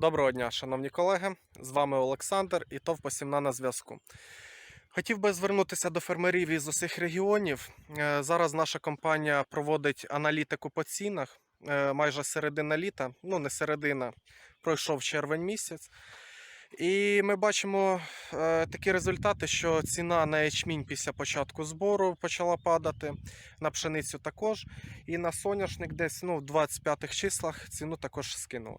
Доброго дня, шановні колеги. З вами Олександр і ТОВ Посівна на зв'язку. Хотів би звернутися до фермерів із усіх регіонів. Е, Зараз наша компанія проводить аналітику по цінах е, майже середина літа, ну не середина, пройшов червень місяць. І ми бачимо е, такі результати, що ціна на ячмінь після початку збору почала падати, на пшеницю також. І на соняшник десь ну, в 25-х числах ціну також скинули.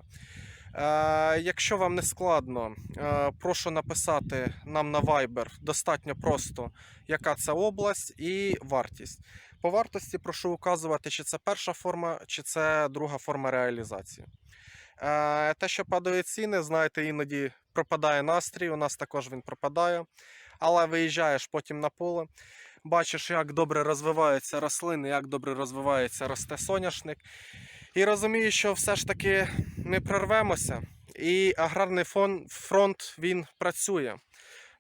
Е, якщо вам не складно, е, прошу написати нам на Viber достатньо просто, яка це область і вартість. По вартості прошу указувати, чи це перша форма, чи це друга форма реалізації. Е, те, що падають ціни, знаєте, іноді пропадає настрій, у нас також він пропадає. Але виїжджаєш потім на поле, бачиш, як добре розвиваються рослини, як добре розвивається росте соняшник. І розумієш, що все ж таки ми прорвемося, і аграрний фон, фронт він працює.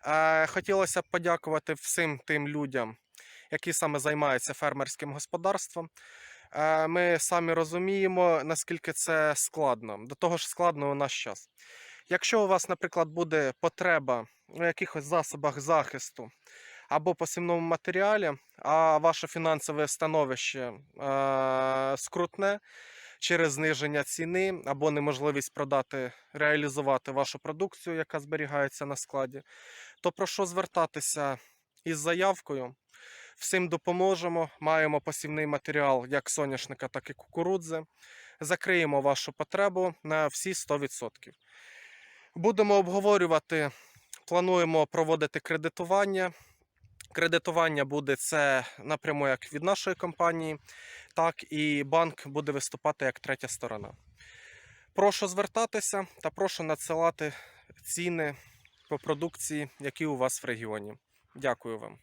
Е, хотілося б подякувати всім тим людям, які саме займаються фермерським господарством. Е, ми самі розуміємо, наскільки це складно. До того ж, складно у наш час. Якщо у вас, наприклад, буде потреба у якихось засобах захисту або посівному матеріалі, а ваше фінансове становище е, скрутне через зниження ціни або неможливість продати, реалізувати вашу продукцію, яка зберігається на складі, то прошу звертатися із заявкою. Всім допоможемо. Маємо посівний матеріал як соняшника, так і кукурудзи. Закриємо вашу потребу на всі 100%. Будемо обговорювати, плануємо проводити кредитування. Кредитування буде це напряму як від нашої компанії, так і банк буде виступати як третя сторона. Прошу звертатися та прошу надсилати ціни по продукції, які у вас в регіоні. Дякую вам.